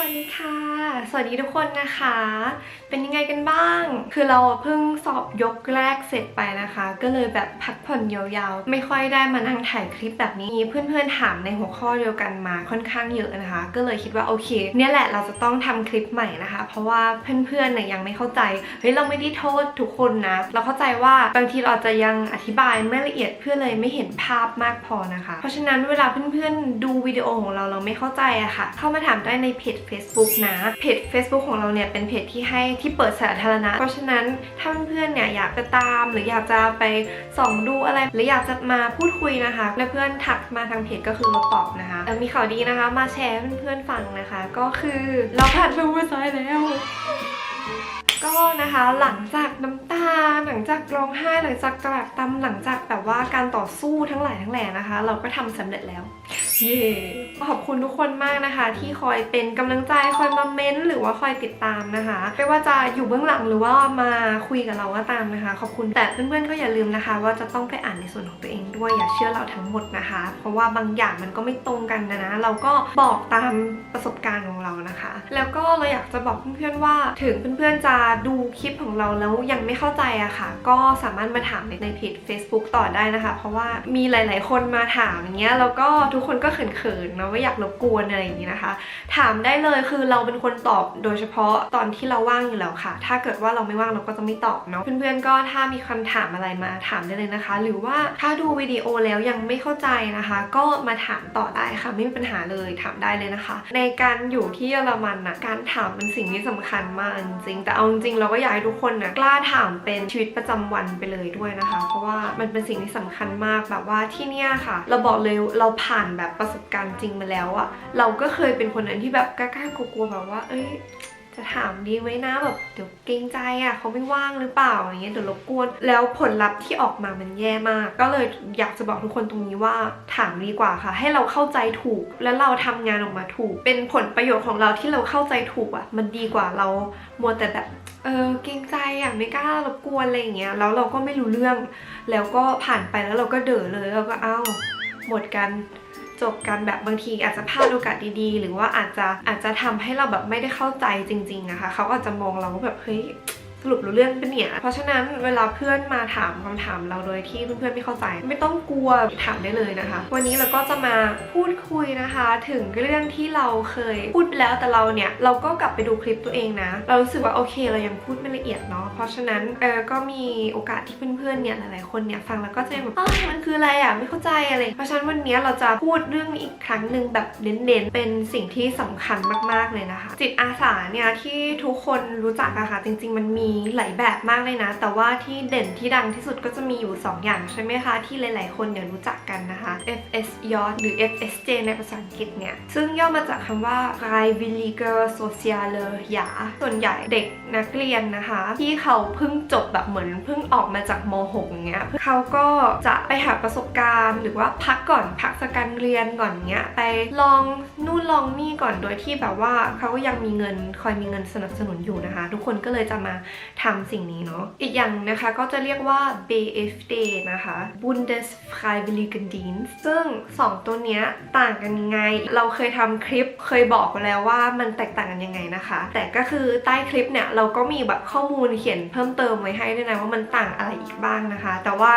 วัสดีค่ะ สวัสดีทุกคนนะคะ เป็นยังไงกันบ้าง คือเราเพิ่งสอบยกแรกเสร็จไปนะคะ ก็เลยแบบพักผ่อนยาวๆ ไม่ค่อยได้มานั่งถ่ายคลิปแบบนี้ เพื่อนๆถามในหัวข้อเดียวกันมาค่อนข้างเยอะนะคะ ก็เลยคิดว่าโอเค เนี่ยแหละเราจะต้องทำคลิปใหม่นะคะ เพราะว่าเพื่อนๆเนี่ยยังไม่เข้าใจ เฮ้ยเราไม่ได้โทษทุกคนนะ เราเข้าใจว่าบางทีเราจะยังอธิบายไม่ละเอียดเพื่อเลยไม่เห็นภาพมากพอนะคะ เพราะฉะนั้นเวลาเพื่อนๆดูวิดีโอของเราเราไม่เข้าใจอะค่ะ เข้ามาถามได้ในเพจ Facebook นะ เพจ Facebook ของเราเนี่ยเป็นเพจที่ให้ที่เปิดสาธารณะ เพราะฉะนั้นถ้าเพื่อนๆเนี่ยอยากจะตาม หรืออยากจะไปส่องดูอะไร หรืออยากจะมาพูดคุยนะคะและเพื่อนทักมาทางเพจก็คือเราตอบนะคะแต่มีข่าวดีนะคะ มาแชร์ให้เพื่อนๆฟังนะคะ ก็คือเราผ่านเฟลเวอร์ไซแล้วก็นะคะหลังจากน้ำตาหลังจากร้องไห้หลังจากกระดากตำหลังจากแบบว่าการต่อสู้ทั้งหลายทั้งแหล่นะคะ เราก็ทำสำเร็จแล้ว เย้ขอบคุณทุกคนมากนะคะ ที่คอยเป็นกำลังใจคอยมาเม้นต์หรือว่าคอยติดตามนะคะ ไม่ว่าจะอยู่เบื้องหลังหรือว่ามาคุยกับเราก็ตามนะคะ ขอบคุณแต่เพื่อนๆก็อย่าลืมนะคะ ว่าจะต้องไปอ่านในส่วนของตัวเองด้วยอย่าเชื่อเราทั้งหมดนะคะ เพราะว่าบางอย่างมันก็ไม่ตรงกันนะนะเราก็บอกตามประสบการณ์ของเรานะคะ แล้วก็เราอยากจะบอกเพื่อนๆว่า ถึงเพื่อนๆจะดูคลิปของเราแล้วยังไม่เข้าใจอะค่ะ ก็สามารถมาถามในเพจ Facebook ต่อได้นะคะ เพราะว่ามีหลาย ๆ คนมาถามอย่างเงี้ยแล้วก็ทุุกคนก็เขินๆเนาะว่อยากรบกวนอะไรอย่างงี้นะคะ ถามได้เลยคือเราเป็นคนตอบโดยเฉพาะตอนที่เราว่างอยู่แล้วค่ะ ถ้าเกิดว่าเราไม่ว่างเราก็จะไม่ตอบเนาะเพื่อนๆก็ถ้ามีคำถามอะไรมาถามได้เลยนะคะ หรือว่าถ้าดูวิดีโอแล้วยังไม่เข้าใจนะคะ ก็มาถามต่อได้ค่ะไม่มีปัญหาเลยถามได้เลยนะคะ ในการอยู่ที่เยอรมันนะการถามเป็นสิ่งที่สำคัญมากจริงแต่เอาจริงเราก็อยากให้ทุกคนนะกล้าถามเป็นชีวิตประจำวันไปเลยด้วยนะคะ เพราะว่ามันเป็นสิ่งที่สำคัญมากแบบว่าที่เนี่ยค่ะ เราบอกเลยเราผ่านแบบประสบการณ์จริงมาแล้วอะเราก็เคยเป็นคนนั้นที่แบบกล้าๆกลัวๆแบบว่า เอ้ย จะถามดีไหมนะแบบเดี๋ยวเกรงใจอะเขาไม่ว่างหรือเปล่าอย่างเงี้ยเดี๋ยวรบกวนแล้วผลลัพธ์ที่ออกมามันแย่มาก ก็เลยอยากจะบอกทุกคนตรงนี้ว่าถามดีกว่าค่ะ ให้เราเข้าใจถูกแล้วเราทำงานออกมาถูก เป็นผลประโยชน์ของเราที่เราเข้าใจถูกอะมันดีกว่าเรามัวแต่แบบเออเกรงใจอะไม่กล้ารบกวนอะไรอย่างเงี้ยแล้วเราก็ไม่รู้เรื่อง แล้วก็ผ่านไปแล้วเราก็เด๋อเลยแล้วก็เอ้าหมดกัน จบกันแบบบางทีอาจจะพลาดโอกาสดีๆ หรือว่าอาจจะอาจจะทำให้เราแบบไม่ได้เข้าใจจริงๆนะคะเขาอาจจะมองเราว่าแบบเฮ้ย รุปรู้เรื่องป็นเนี่ย เพราะฉะนั้นเวลาเพื่อนมาถามคำถามเราโดยที่เพื่อนๆไม่เข้าใจ ไม่ต้องกลัวถามได้เลยนะคะ วันนี้เราก็จะมาพูดคุยนะคะ ถึงเรื่องที่เราเคยพูดไปแล้วแต่เราเนี่ยเราก็กลับไปดูคลิปตัวเองนะ เรารู้สึกว่าโอเค เรายังพูดไม่ละเอียดเนาะเพราะฉะนั้นเออก็มีโอกาสที่เพื่อนๆเนี่ยหลายๆคนเนี่ยฟังแล้วก็จะแบบอ้าวมันคืออะไรอะไม่เข้าใจอะไรเพราะฉะนั้นวันนี้เราจะพูดเรื่องนี้อีกครั้งหนึ่งแบบเน้นๆเป็นสิ่งที่สำคัญมากๆเลยนะคะ จิตอาสาเนี่ยที่ทุกคนรู้จักอะค่ะจริง ๆ มันมีหลายแบบมากเลยนะ แต่ว่าที่เด่นที่ดังที่สุดก็จะมีอยู่ 2 อย่างใช่ไหมคะ ที่หลายๆ คนเนี่ยรู้จักกันนะคะ FSJ หรือ FSJ ในภาษาอังกฤษเนี่ย ซึ่งย่อมาจากคำว่า Freiwillige Soziale Jahr ส่วนใหญ่เด็กนักเรียนนะคะ ที่เขาเพิ่งจบแบบเหมือนเพิ่งออกมาจากม .6 เงี้ยเขาก็จะไปหาประสบการณ์ หรือว่าพักก่อนพักจากการเรียนก่อนเงี้ยไปลองนู่นลองนี่ก่อนโดยที่แบบว่าเขาก็ยังมีเงินคอยมีเงินสนับสนุนอยู่นะคะ ทุกคนก็เลยจะมาทำสิ่งนี้เนาะอีกอย่างนะคะก็จะเรียกว่า BFD นะคะ Bundesfreiwilligendienst ซึ่ง 2 ตัวเนี้ยต่างกันยังไง เราเคยทำคลิปเคยบอกไปแล้วว่ามันแตกต่างกันยังไงนะคะ แต่ก็คือใต้คลิปเนี่ยเราก็มีแบบข้อมูลเขียนเพิ่มเติมไว้ให้ด้วยนะว่ามันต่างอะไรอีกบ้างนะคะ แต่ว่า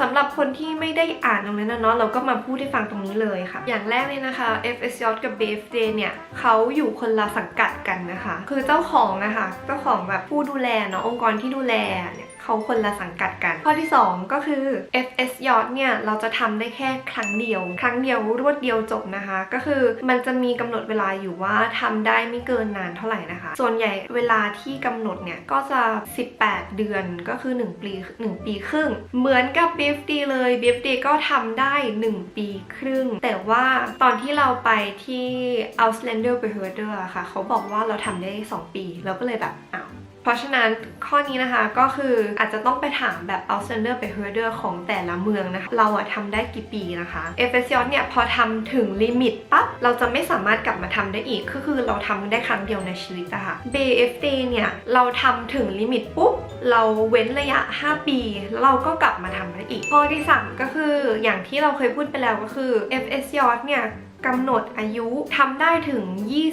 สำหรับคนที่ไม่ได้อ่านตรงนั้นนะเนาะเราก็มาพูดให้ฟังตรงนี้เลยค่ะ อย่างแรกเลยนะคะ FSJ กับ BFD เนี่ยเขาอยู่คนละสังกัดกันนะคะ คือเจ้าของนะคะเจ้าของแบบผู้ดูแลเนาะองค์กรที่ดูแลเนี่ยเขาคนละสังกัดกัน ข้อที่ 2 ก็คือ FS ยอดเนี่ยเราจะทำได้แค่ครั้งเดียว ครั้งเดียวรวดเดียวจบนะคะ ก็คือมันจะมีกำหนดเวลาอยู่ว่าทำได้ไม่เกินนานเท่าไหร่นะคะ ส่วนใหญ่เวลาที่กำหนดเนี่ยก็จะ 18 เดือนก็คือ 1 ปี1ปีครึ่ง เหมือนกับ BFD เลย BFD ก็ทำได้ 1 ปีครึ่ง แต่ว่าตอนที่เราไปที่ Ausländer Behörde อะค่ะ เขาบอกว่าเราทำได้ 2 ปี เราก็เลยแบบอ้าว เพราะฉะนั้นข้อนี้นะคะก็คืออาจจะต้องไปถามแบบ Ausländer Behörde ของแต่ละเมืองนะคะ เราอะทำได้กี่ปีนะคะ f s j เนี่ยพอทำถึงลิมิตปั๊บเราจะไม่สามารถกลับมาทำได้อีก ก็คือเราทำได้ครั้งเดียวในชีวิตอะค่ะ BFD เนี่ยเราทำถึงลิมิตปุ๊บเราเว้นระยะ 5 ปี แล้วเราก็กลับมาทำได้อีกข้อที่ 3 ก็คืออย่างที่เราเคยพูดไปแล้วก็คือ FS y เนี่ย กำหนดอายุทำได้ถึง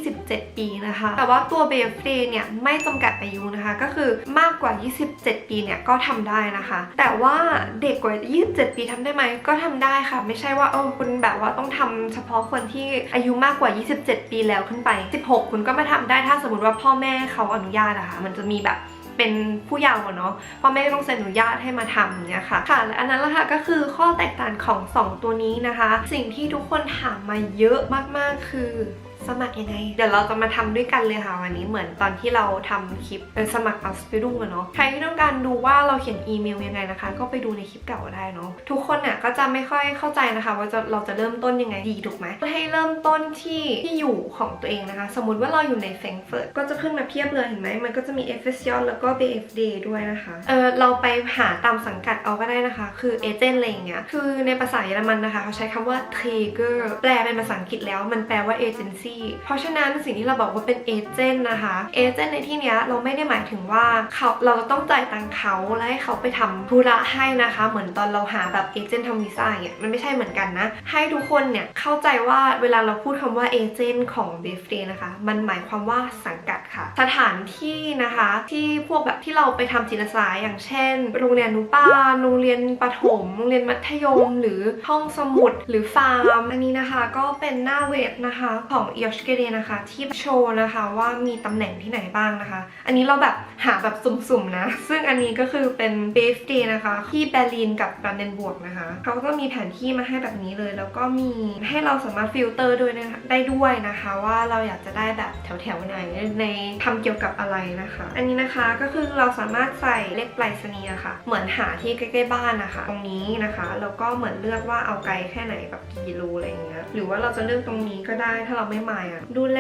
27 ปีนะคะ แต่ว่าตัว BFD เนี่ยไม่จำกัดอายุนะคะ ก็คือมากกว่า 27 ปีเนี่ยก็ทำได้นะคะ แต่ว่าเด็กกว่า 27 ปีทำได้ไหมก็ทำได้ค่ะ ไม่ใช่ว่าเออคุณแบบว่าต้องทำเฉพาะคนที่อายุมากกว่า 27 ปีแล้วขึ้นไป 16 คุณก็มาทำได้ถ้าสมมติว่าพ่อแม่เขาอนุญาตอะคะ มันจะมีแบบ เป็นผู้เยาว์เนาะพ่อแม่ต้องเซ็นอนุญาตให้มาทำเนี่ยค่ะค่ะและอันนั้นแหละค่ะก็คือข้อแตกต่างของ 2 ตัวนี้นะคะ สิ่งที่ทุกคนถามมาเยอะมากๆคือ สมัครยังไง เดี๋ยวเราจะมาทำด้วยกันเลยค่ะวันนี้เหมือนตอนที่เราทำคลิปเออสมัครอัลสปิดูอะเนาะใครที่ต้องการดูว่าเราเขียนอีเมลยังไงนะคะ ก็ไปดูในคลิปเก่าได้เนาะทุกคนเนี่ยก็จะไม่ค่อยเข้าใจนะคะ ว่าจะเราจะเริ่มต้นยังไงดีถูกไหมให้เริ่มต้นที่ที่อยู่ของตัวเองนะคะ สมมติว่าเราอยู่ในแฟรงเฟิร์ตก็จะขึ้นมาเพียบเลยเห็นไหมมันก็จะมี f s j แล้วก็ BFD ด้วยนะคะเออเราไปหาตามสังกัดเอาก็ได้นะคะ คือเอเจนต์อะไรอย่างเงี้ยคือในภาษาเยอรมันนะคะเขาใช้คำว่า Träger แปลเป็นภาษาอังกฤษแล้วมันแปลว่าเอเจนซี่เพราะฉะนั้นสิ่งที่เราบอกว่าเป็นเอเจนต์นะคะเอเจนต์ในที่นี้เราไม่ได้หมายถึงว่าเขาเราจะต้องจ่ายตังเขาแล้วให้เขาไปทำธุระให้นะคะ เหมือนตอนเราหาแบบเอเจนต์ทำวีซ่าอย่างเงี้ยมันไม่ใช่เหมือนกันนะ ให้ทุกคนเนี่ยเข้าใจว่าเวลาเราพูดคำว่าเอเจนต์ของ b f d นะคะ มันหมายความว่าสังกัดค่ะ สถานที่นะคะที่พวกแบบที่เราไปทำจิตอาสาอย่างเช่น โรงเรียนนุบาลโรงเรียนประถม โรงเรียนมัธยม หรือห้องสมุดหรือฟาร์มอันนี้นะคะ ก็เป็นหน้าเว็บนะคะของ e o s h k e d e นะคะ ที่โชว์นะคะว่ามีตำแหน่งที่ไหนบ้างนะคะ อันนี้เราแบบหาแบบสุ่มๆนะ ซึ่งอันนี้ก็คือเป็น b f d นะคะ ที่เบอร์ลินกับบรันเดนบวกนะคะ เขาก็มีแผนที่มาให้แบบนี้เลย แล้วก็มีให้เราสามารถฟิลเตอร์ด้วยนะคะได้ด้วยนะคะ ว่าเราอยากจะได้แบบแถวๆไหนในทำเกี่ยวกับอะไรนะคะ อันนี้นะคะก็คือเราสามารถใส่เลขปรษณีย์อะค่ะเหมือนหาที่ใกล้ๆบ้านนะคะ ตรงนี้นะคะแล้วก็เหมือนเลือกว่าเอาไกลแค่ไหนแบบกี่กิโลอะไรเงี้ยหรือว่าเราจะเลือกตรงนี้ก็ได้ถ้าเราไม่หมายอะดูแล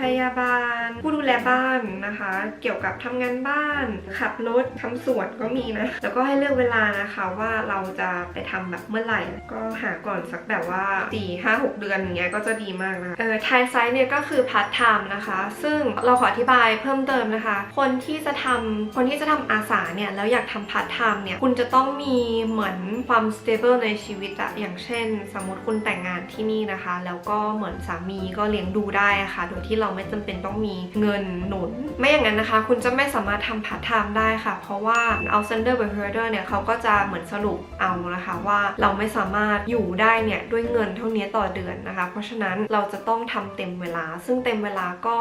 พยาบาล ผู้ดูแลบ้านนะคะ เกี่ยวกับทำงานบ้าน ขับรถทำสวนก็มีนะ แล้วก็ให้เลือกเวลานะคะว่าเราจะไปทำแบบเมื่อไหร่ ก็หาก่อนสักแบบว่า 4 5 6 เดือนอย่างเงี้ยก็จะดีมากนะเออไทไซส์เนี่ยก็คือพาร์ทไทม์นะคะ ซึ่งเราขออธิบายเพิ่มเติมนะคะ คนที่จะทำคนที่จะทำอาสาเนี่ยแล้วอยากทำพาร์ทไทม์เนี่ยคุณจะต้องมีเหมือนความ stable ในชีวิตอะอย่างเช่น สมมติคุณแต่งงานที่นี่นะคะ แล้วก็เหมือนสามีก็เลี้ยงดูได้ะค่ะ โดยที่เราไม่จำเป็นต้องมีเงินหนุน ไม่อย่างนั้นนะคะ คุณจะไม่สามารถทำพาร์ทไทม์ได้ค่ะ เพราะว่าเอาเซนเดอร์เบอร์เฮอร์เนี่ยเขาก็จะเหมือนสรุปเอานะคะว่าเราไม่สามารถอยู่ได้เนี่ยด้วยเงินเท่านี้ต่อเดือนนะคะ เพราะฉะนั้นเราจะต้องทำเต็มเวลา ซึ่งเต็มเวลาก็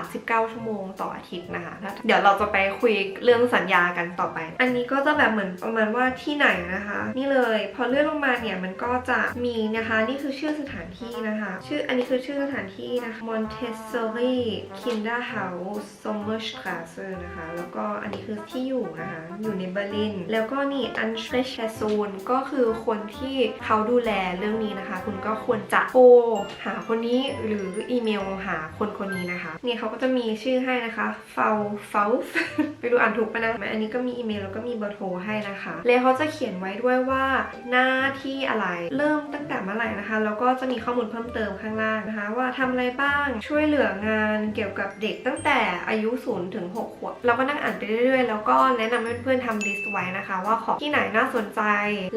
39 ชั่วโมงต่ออาทิตย์นะคะ เดี๋ยวเราจะไปคุยเรื่องสัญญากันต่อไป อันนี้ก็จะแบบเหมือนประมาณว่าที่ไหนนะคะ นี่เลย พอเลื่อนลงมาเนี่ยมันก็จะมีนะคะ นี่คือชื่อสถานที่นะคะ ชื่ออันนี้คือชื่อสถานที่นะคะ Montessori Kinderhaus Sommerstraße นะคะ แล้วก็อันนี้คือที่อยู่นะคะ อยู่ในเบอร์ลิน แล้วก็นี่ Ansprechperson ก็คือคนที่เขาดูแลเรื่องนี้นะคะ คุณก็ควรจะโทรหาคนนี้หรืออีเมลหาคนคนนี้นะคะ เนี่ยเขาก็จะมีชื่อให้นะคะ f a u f a u ไปดูอ่านถูกปะนะอันนี้ก็มีอีเมลแล้วก็มีเบอร์โทรให้นะคะ แล้วเขาจะเขียนไว้ด้วยว่าหน้าที่อะไร เริ่มตั้งแต่เมื่อไหร่นะคะ แล้วก็จะมีข้อมูลเพิ่มเติมข้างล่างนะคะ ว่าทำอะไรบ้าง ช่วยเหลืองานเกี่ยวกับเด็กตั้งแต่อายุ0ถึง6ขวบเราก็นั่งอ่านไปเรื่อยๆ แล้วก็แนะนำให้เพื่อนๆทำลิสต์ไว้นะคะ ว่าของที่ไหนน่าสนใจ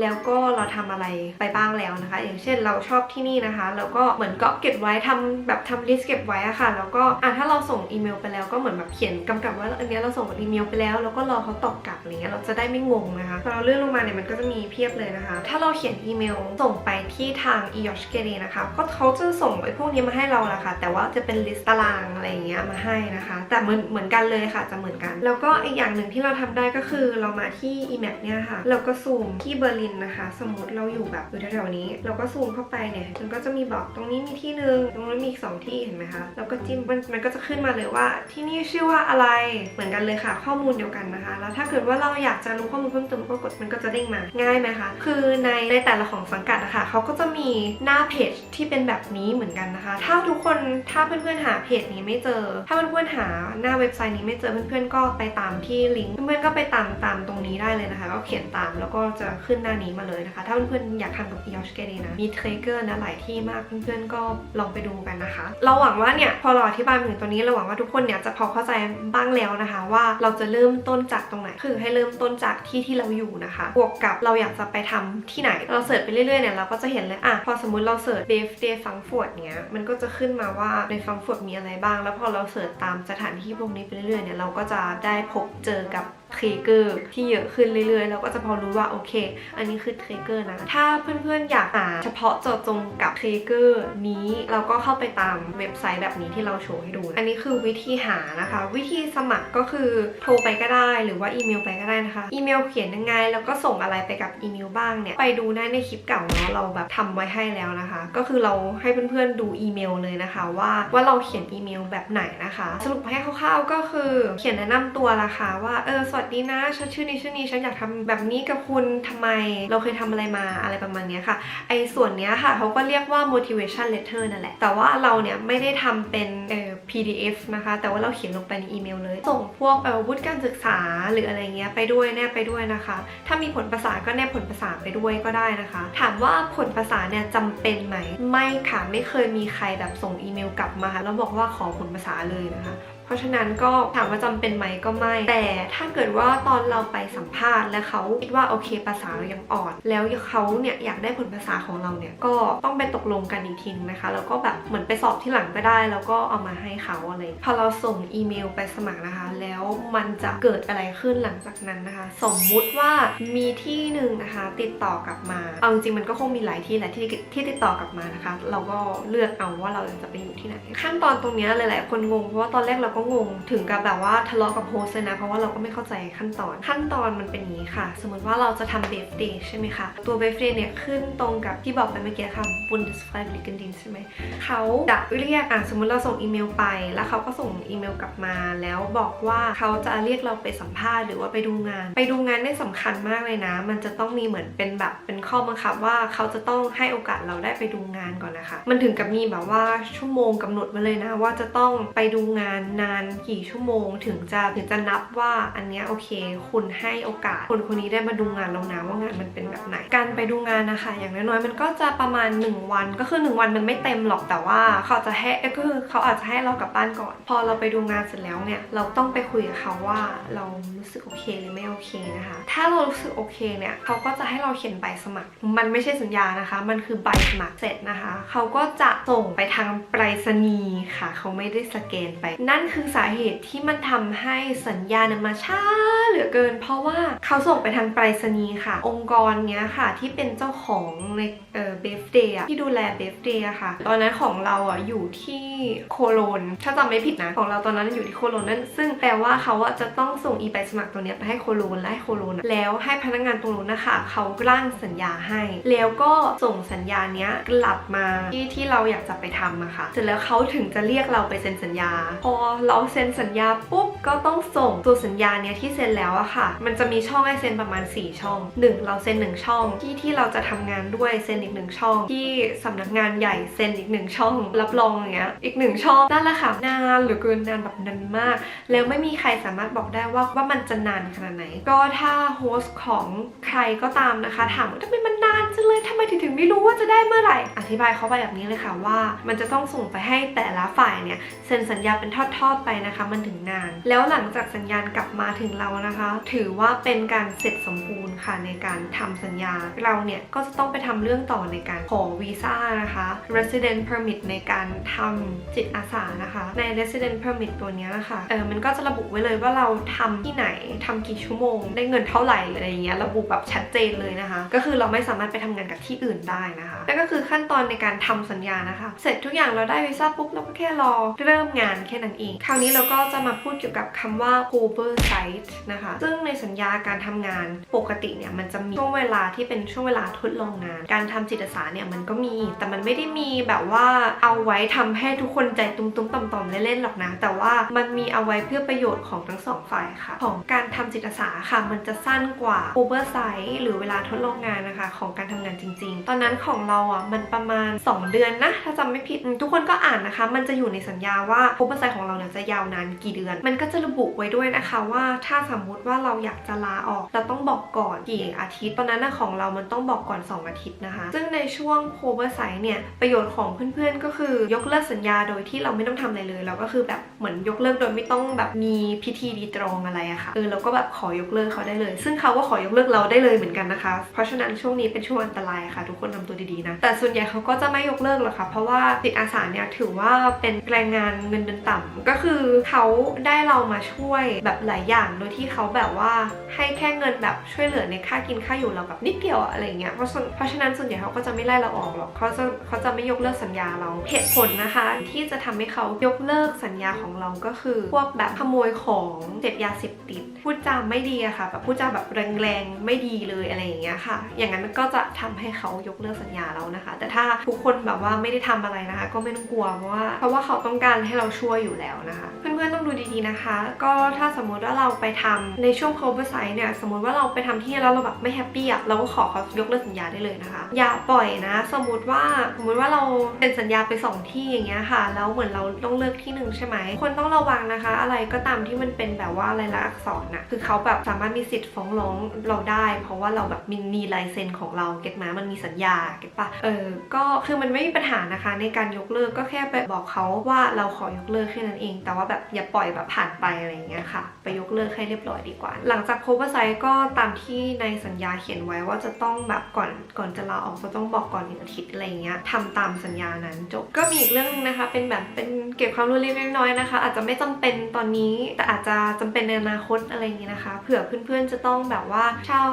แล้วก็เราทำอะไรไปบ้างแล้วนะคะ อย่างเช่นเราชอบที่นี่นะคะ แล้วก็เหมือนก็เก็บไว้ทำแบบทำลิสต์เก็บไว้อะค่ะ แล้วก็อะถ้าเราส่งอีเมลไปแล้วก็เหมือนแบบเขียนกำกับว่าอันนี้เราส่งอีเมลไปแล้วแล้วก็รอเขาตอบกลับอะไรเงี้ยเราจะได้ไม่งงนะคะพอเราเลื่อนลงมาเนี่ยมันก็จะมีเพียบเลยนะคะ ถ้าเราเขียนอีเมลส่งไปที่ทาง e o s h k e r y นะคะก็เขาจะส่งไอ้พวกนี้มาให้เราแหละค่ะแต่ว่าจะเป็นลิสต์ตารางอะไรอย่างเงี้ยมาให้นะคะ แต่เหมือนเหมือนกันเลยค่ะจะเหมือนกัน แล้วก็อีกอย่างหนึ่งที่เราทำได้ก็คือเรามาที่ EMAP เนี่ยค่ะเราก็ซูมที่เบอร์ลินนะคะ สมมติเราอยู่แบบอยู่แถวๆนี้ เราก็ซูมเข้าไปเนี่ยมันก็จะมีบอกตรงนี้มีที่หนึ่งตรงนั้นมีอีกสองที่เห็นไหมคะแล้วก็จิ้มมันมันก็จะขึ้นมาเลยว่า ที่นี่ชื่อว่าอะไรเหมือนกันเลยค่ะ ข้อมูลเดียวกันนะคะ แล้วถ้าเกิดว่าเราอยากจะรู้ข้อมูลเพิ่มเติมก็กดมันก็จะเด้งมาง่ายไหมคะคือในในแต่ละของสังกัดนะคะเขาก็จะมีหน้าเพจที่เป็นแบบนี้เหมือนกันนะคะ ถ้าทุกคนถ้าเพื่อนๆหาเพจนี้ไม่เจอ ถ้าเพื่อนๆหาหน้าเว็บไซต์นี้ไม่เจอเพื่อนๆก็ไปตามที่ลิงก์เพื่อนๆก็ไปตามตามตรงนี้ได้เลยนะคะ ก็เขียนตามแล้วก็จะขึ้นหน้านี้มาเลยนะคะ ถ้าเพื่อนๆอยากทำกับ e o s h k e r y นะ มีเทรเกอร์นะหลายที่มากเพื่อนๆก็ลองไปดูกันนะคะ เราหวังว่าเนี่ยพอเราอธิบายถึงตรงนี้เราหวังว่าทุกคนเนี่ยจะพอเข้าใจบ้างแล้วนะคะ ว่าเราจะเริ่มต้นจากตรงไหน คือให้เริ่มต้นจากที่ที่เราอยู่นะคะ บวกกับเราอยากจะไปทำที่ไหน เราเสิร์ชไปเรื่อยๆเนี่ยเราก็จะเห็นเลยอะพอสมมติเราเสิร์ชเบฟเดฟังฟอร์ดเนี้ยมันก็จะขึ้นมาว่าในฟังฟอร์ดมีอะไรบ้าง แล้วพอเราเสิร์ชตามสถานที่พวกนี้ไปเรื่อยๆเนี่ยเราก็จะได้พบเจอกับ ทรเกอร์ที่เยอะขึ้นเรื่อยๆ เราก็จะพอรู้ว่าโอเค อันนี้คือเทรเกอร์นะ ถ้าเพื่อนๆอยากหาเฉพาะเจาะจงกับเทรเกอร์นี้เราก็เข้าไปตามเว็บไซต์แบบนี้ที่เราโชว์ให้ดู อันนี้คือวิธีหานะคะ วิธีสมัครก็คือโทรไปก็ได้หรือว่าอีเมลไปก็ได้นะคะ อีเมลเขียนยังไง แล้วก็ส่งอะไรไปกับอีเมลบ้างเนี่ยไปดูได้ในคลิปเก่าเนาะเราแบบทำไว้ให้แล้วนะคะ ก็คือเราให้เพื่อนๆดูอีเมลเลยนะคะว่าว่าเราเขียนอีเมลแบบไหนนะคะ สรุปให้คร่าวๆก็คือเขียนแนะนำตัวละคะว่าเออสวัสดีนะฉันชื่อนี้ชื่อนี้ฉันอยากทำแบบนี้กับคุณทำไม เราเคยทำอะไรมาอะไรประมาณนี้ค่ะ ไอ้ส่วนเนี้ยค่ะเขาก็เรียกว่า motivation letter นั่นแหละ แต่ว่าเราเนี่ยไม่ได้ทำเป็นเอ่อ PDF นะคะ แต่ว่าเราเขียนลงไปในอีเมลเลย ส่งพวกเอ่อวุฒิการศึกษาหรืออะไรเงี้ยไปด้วยแนบไปด้วยนะคะ ถ้ามีผลประสาก็แนบผลประสาไปด้วยก็ได้นะคะ ถามว่าผลประสาเนี่ยจำเป็นไหม ไม่ค่ะไม่เคยมีใครแบบส่งอีเมลกลับมาแล้วบอกว่าขอผลประสาเลยนะคะ ราะฉะนั้นก็ถามว่าจำเป็นไหมก็ไม่ แต่ถ้าเกิดว่าตอนเราไปสัมภาษณ์แล้วเขาคิดว่าโอเคภาษาเรายังอ่อน แล้วเขาเนี่ยอยากได้ผลภาษาของเราเนี่ยก็ต้องไปตกลงกันอีกทีนึงนะคะ แล้วก็แบบเหมือนไปสอบที่หลังก็ได้ แล้วก็เอามาให้เขาอะไรพอเราส่งอีเมลไปสมัครนะคะ แล้วมันจะเกิดอะไรขึ้นหลังจากนั้นนะคะ สมมุติว่ามีที่หนึ่งนะคะ ติดต่อกลับมา เอาจริงมันก็คงมีหลายที่แหละที่ที่ติดต่อกลับมานะคะ เราก็เลือกเอาว่าเราจะไปอยู่ที่ไหนขั้นตอนตรงนี้หลาย ๆ คนงงเพราะว่าตอนแรกเราก็งงถึงกับแบบว่าทะเลาะกับโฮสเลยนะ เพราะว่าเราก็ไม่เข้าใจขั้นตอนขั้นตอนมันเป็นอย่างนี้ค่ะ สมมติว่าเราจะทำเบฟเดย์ใช่ไหมคะ ตัวเบฟเดย์เนี่ยขึ้นตรงกับที่บอกไปเมื่อกี้ค่ะ Bundesfreiwilligendienst ใช่ไหมเขาจะเรียกอะสมมติเราส่งอีเมลไป แล้วเขาก็ส่งอีเมลกลับมา แล้วบอกว่าเขาจะเรียกเราไปสัมภาษณ์หรือว่าไปดูงาน ไปดูงานได้สำคัญมากเลยนะ มันจะต้องมีเหมือนเป็นแบบเป็นข้อบังคับว่าเขาจะต้องให้โอกาสเราได้ไปดูงานก่อนนะคะ มันถึงกับมีแบบว่าชั่วโมงกำหนดมาเลยนะ ว่าจะต้องไปดูงานนานกี่ชั่วโมง ถึงจะถึงจะนับว่าอันเนี้ยโอเค คุณให้โอกาส คนคนนี้ได้มาดูงานเรานะว่างานมันเป็นแบบไหน การไปดูงานนะคะ อย่างน้อยๆมันก็จะประมาณ 1 วันก็คือ 1 วันมันไม่เต็มหรอกแต่ว่าเขาจะให้ก็คือเขาอาจจะให้เรากลับบ้านก่อน พอเราไปดูงานเสร็จแล้วเนี่ยเราต้องไปคุยกับเขาว่าเรารู้สึกโอเคหรือไม่โอเคนะคะ ถ้าเรารู้สึกโอเคเนี่ยเขาก็จะให้เราเขียนใบสมัคร มันไม่ใช่สัญญานะคะ มันคือใบสมัครเสร็จนะคะ เขาก็จะส่งไปทางไปรษณีย์ค่ะ เขาไม่ได้สแกนไปนั่นคือสาเหตุที่มันทำให้สัญญาเนี่ยมาช้าเหลือเกิน เพราะว่าเขาส่งไปทางไปรษณีย์ค่ะ องค์กรเนี้ยค่ะ ที่เป็นเจ้าของในเอ่อเบฟเดย์ที่ดูแลเบฟเดย์ค่ะ ตอนนั้นของเราอะอยู่ที่โคโลนถ้าจำไม่ผิดนะ ของเราตอนนั้นอยู่ที่โคโลนนั่นซึ่งแปลว่าเขาอะจะต้องส่งอีใบสมัครตัวเนี้ยไปให้โคโลนและให้โคโลนแล้วให้พนักงานตรงนู้นนะคะเขาร่างสัญญาให้ แล้วก็ส่งสัญญาเนี้ยกลับมาที่ที่เราอยากจะไปทำอะค่ะเสร็จแล้วเขาถึงจะเรียกเราไปเซ็นสัญญา พอเราเซ็นสัญญาปุ๊บก็ต้องส่งตัวสัญญาเนี้ยที่เซ็นแล้วอะค่ะ มันจะมีช่องให้เซ็นประมาณ 4 ช่อง 1 เราเซ็น 1 ช่อง ที่ที่เราจะทำงานด้วยเซ็นอีกหนึ่งช่อง ที่สำนักงานใหญ่เซ็นอีกหนึ่งช่อง รับรองอย่างเงี้ยอีกหนึ่งช่องนั่นแหละค่ะนานหรือเกินนานแบบนานมาก แล้วไม่มีใครสามารถบอกได้ว่าว่ามันจะนานขนาดไหน ก็ถ้าโฮสต์ของใครก็ตามนะคะ ถามว่าทำไมมันนานจังเลยทำไมถึงถึงไม่รู้ว่าจะได้เมื่อไหร่ อธิบายเขาไปแบบนี้เลยค่ะว่า มันจะต้องส่งไปให้แต่ละฝ่ายเนี่ยเซ็นสัญญาเป็นทอดๆไปนะคะ มันถึงนาน แล้วหลังจากสัญญาณกลับมาถึงเรานะคะ ถือว่าเป็นการเสร็จสมบูรณ์ค่ะในการทำสัญญา เราเนี่ยก็จะต้องไปทำเรื่องต่อในการขอวีซ่านะคะ resident permit ในการทำจิตอาสานะคะ ใน resident permit ตัวเนี้ยนะคะเออมันก็จะระบุไว้เลยว่าเราทำที่ไหนทำกี่ชั่วโมง ได้เงินเท่าไหร่อะไรอย่างเงี้ยระบุแบบชัดเจนเลยนะคะ ก็คือเราไม่สามารถไปทำงานกับที่อื่นได้นะคะนั่นก็คือขั้นตอนในการทำสัญญานะคะ เสร็จทุกอย่างเราได้วีซ่าปุ๊บเราก็แค่รอเริ่มงานแค่นั้นเองคราวนี้เราก็จะมาพูดเกี่ยวกับคำว่า oversight นะคะ ซึ่งในสัญญาการทำงานปกติเนี่ยมันจะมีช่วงเวลาที่เป็นช่วงเวลาทดลองงาน การทำจิตอาสาเนี่ยมันก็มี แต่มันไม่ได้มีแบบว่าเอาไว้ทำให้ทุกคนใจตุ้มๆต่อมๆเล่นๆหรอกนะ แต่ว่ามันมีเอาไว้เพื่อประโยชน์ของทั้งสองฝ่ายค่ะ ของการทำจิตอาสาค่ะ มันจะสั้นกว่า oversight หรือเวลาทดลองงานนะคะ ของการทำงานจริง ๆ ตอนนั้นของเราอะมันประมาณ 2 เดือนนะถ้าจำไม่ผิดทุกคนก็อ่านนะคะ มันจะอยู่ในสัญญาว่า oversight ของเราเนี่ยจะยาวนานกี่เดือน มันก็จะระบุไว้ด้วยนะคะว่าถ้าสมมุติว่าเราอยากจะลาออกเราต้องบอกก่อนกี่อาทิตย์ ตอนนั้นของเรามันต้องบอกก่อน 2 อาทิตย์นะคะ ซึ่งในช่วงโคเวอร์ไซส์เนี่ยประโยชน์ของเพื่อนๆก็คือยกเลิกสัญญาโดยที่เราไม่ต้องทำอะไรเลยเราก็คือแบบ เหมือนยกเลิกโดยไม่ต้องแบบมีพิธีรีตรองอะไรอะค่ะเออเราก็แบบขอยกเลิกเขาได้เลย ซึ่งเขาก็ขอยกเลิกเราได้เลยเหมือนกันนะคะ เพราะฉะนั้นช่วงนี้เป็นช่วงอันตรายค่ะ ทุกคนทำตัวดีๆนะ แต่ส่วนใหญ่เขาก็จะไม่ยกเลิกหรอกค่ะ เพราะว่าจิตอาสาเนี่ยถือว่าเป็นแรงงานเงินเดือนต่ำก็คือเขาได้เรามาช่วยแบบหลายอย่างโดยที่เขาแบบว่าให้แค่เงินแบบช่วยเหลือในค่ากินค่าอยู่เราแบบนิดเดียวอะอะไรเงี้ยเพราะส่วนเพราะฉะนั้นส่วนใหญ่เขาก็จะไม่ไล่เราออกหรอกเขาจะเขาจะไม่ยกเลิกสัญญาเราเหตุผลนะคะ ที่จะทำให้เขายกเลิกสัญญาของเราก็คือ พวกแบบขโมยของเสพยาเสพติด พูดจาไม่ดีอะค่ะแบบพูดจาแบบแรงๆไม่ดีเลยอะไรอย่างเงี้ยค่ะ อย่างนั้นก็จะทำให้เขายกเลิกสัญญาเรานะคะ แต่ถ้าทุกคนแบบว่าไม่ได้ทำอะไรนะคะ ก็ไม่ต้องกลัวเพราะว่าเพราะว่าเขาต้องการให้เราช่วยอยู่แล้วนะคะ เพื่อนๆต้องดูดีๆนะคะ ก็ถ้าสมมุติว่าเราไปทำในช่วง cover site เนี่ยสมมติว่าเราไปทำที่แล้วเราแบบไม่แฮปปี้อะเราก็ขอเขายกเลิกสัญญาได้เลยนะคะ อย่าปล่อยนะ สมมติว่าสมมติว่าเราเป็นสัญญาไปสองที่อย่างเงี้ยค่ะแล้วเหมือนเราต้องเลือกที่หนึ่งใช่ไหมคนต้องระวังนะคะ อะไรก็ตามที่มันเป็นแบบว่าลายลักษณ์อักษรนะคือเขาแบบสามารถมีสิทธิ์ฟ้องร้องเราได้ เพราะว่าเราแบบมีมีลายเซ็นของเราเก็ตไหมมันมีสัญญาเก็ตปะเออก็คือมันไม่มีปัญหานะคะในการยกเลิกก็แค่ไปบอกเขาว่าเราขอยกเลิกแค่นั้นเอง แต่ว่าแบบอย่าปล่อยแบบผ่านไปอะไรอย่างเงี้ยค่ะ ไปยกเลิกให้เรียบร้อยดีกว่า หลังจากโคเวอร์ไซก็ตามที่ในสัญญาเขียนไว้ว่าจะต้องแบบก่อนก่อนจะลาออกจะต้องบอกก่อนหนึ่งอาทิตย์อะไรเงี้ยทำตามสัญญานั้นจบก็มีอีกเรื่องนึงนะคะ เป็นแบบเป็นเก็บความรู้เล็กน้อยๆนะคะ อาจจะไม่จำเป็นตอนนี้ แต่อาจจะจำเป็นในอนาคตอะไรอย่างเงี้ยนะคะ เผื่อเพื่อนๆจะต้องแบบว่าเช่า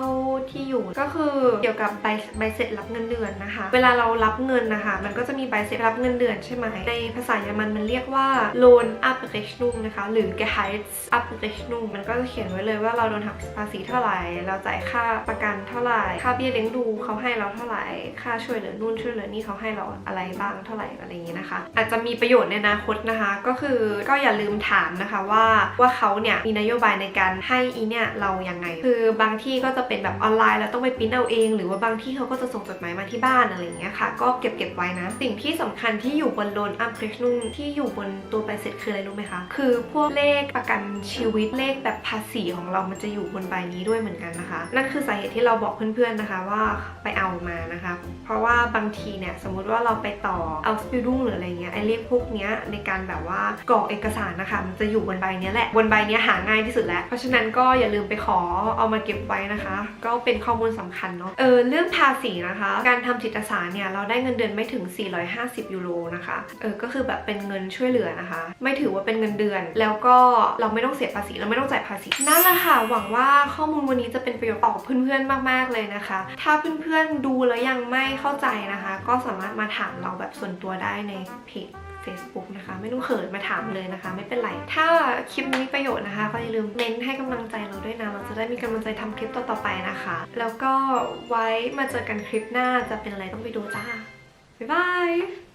ที่อยู่ก็คือเกี่ยวกับใบใบเสร็จรับเงินเดือนนะคะ เวลาเรารับเงินนะคะ มันก็จะมีใบเสร็จรับเงินเดือนใช่ไหมในภาษาเยอรมันมันเรียกว่า Loan Abrechnung นะคะ หรือ Gehalts Abrechnung มันก็จะเขียนไว้เลยว่าเราโดนหักภาษีเท่าไหร่ เราจ่ายค่าประกันเท่าไหร่ ค่าเบี้ยเลี้ยงดูเขาให้เราเท่าไหร่ ค่าช่วยเหลือนู่นช่วยเหลือนี่เขาให้เราอะไรบ้างเท่าไหร่อะไรอย่างนี้นะคะ อาจจะมีประโยชน์ในอนาคตนะคะ ก็คือก็อย่าลืมถามนะคะว่าว่าเขาเนี่ยมีนโยบายในการให้อีเนี่ยเรายังไง คือบางที่ก็จะเป็นแบบออนไลน์แล้วต้องไปปริ้นเอาเอง หรือว่าบางที่เขาก็จะส่งจดหมายมาที่บ้านอะไรอย่างเงี้ยค่ะก็เก็บเก็บไว้นะ สิ่งที่สำคัญที่อยู่บนโลนอัพเพรสนุ่งที่อยู่บนตัวใบเสร็จคืออะไรรู้ไหมคะ คือพวกเลขประกันชีวิตเลขแบบภาษีของเรามันจะอยู่บนใบนี้ด้วยเหมือนกันนะคะ นั่นคือสาเหตุที่เราบอกเพื่อนๆนะคะว่าไปเอามานะคะ เพราะว่าบางทีเนี่ยสมมุติว่าเราไปต่อเอาสปิลดุ้งหรืออะไรเงี้ยไอเลขพวกเนี้ยในการแบบว่าเกรอกเอกสารนะคะ มันจะอยู่บนใบนี้แหละ บนใบนี้หาง่ายที่สุดแล้ว เพราะฉะนั้นก็อย่าลืมไปขอเอามาเก็บไว้นะคะ ก็เป็นข้อมูลสำคัญเนาะ เออเรื่องภาษีนะคะ การทำจิตอาสาเนี่ยเราได้เงินเดือนไม่ถึง 450 ยูโรนะคะ เออก็คือแบบเป็นเงินช่วยเหลือนะคะ ไม่ถือว่าเป็นเงินเดือน แล้วก็เราไม่ต้องเสียภาษีเราไม่ต้องจ่ายภาษี นั่นแหละค่ะ หวังว่าข้อมูลวันนี้จะเป็นประโยชน์ต่อเพื่อนๆมาก ๆเลยนะคะ ถ้าเพื่อนๆดูแล้วยังไม่เข้าใจนะคะ ก็สามารถมาถามเราแบบส่วนตัวได้ในเพจ Facebook นะคะ ไม่ต้องเขินมาถามเลยนะคะ ไม่เป็นไร ถ้าคลิปนี้ประโยชน์นะคะ ก็อย่าลืมเม้นให้กำลังใจเราด้วยนะ เราจะได้มีกำลังใจทำคลิปต่อๆไปนะคะ แล้วก็ไว้มาเจอกันคลิปหน้าจะเป็นอะไรต้องไปดูจ้าบ๊ายบาย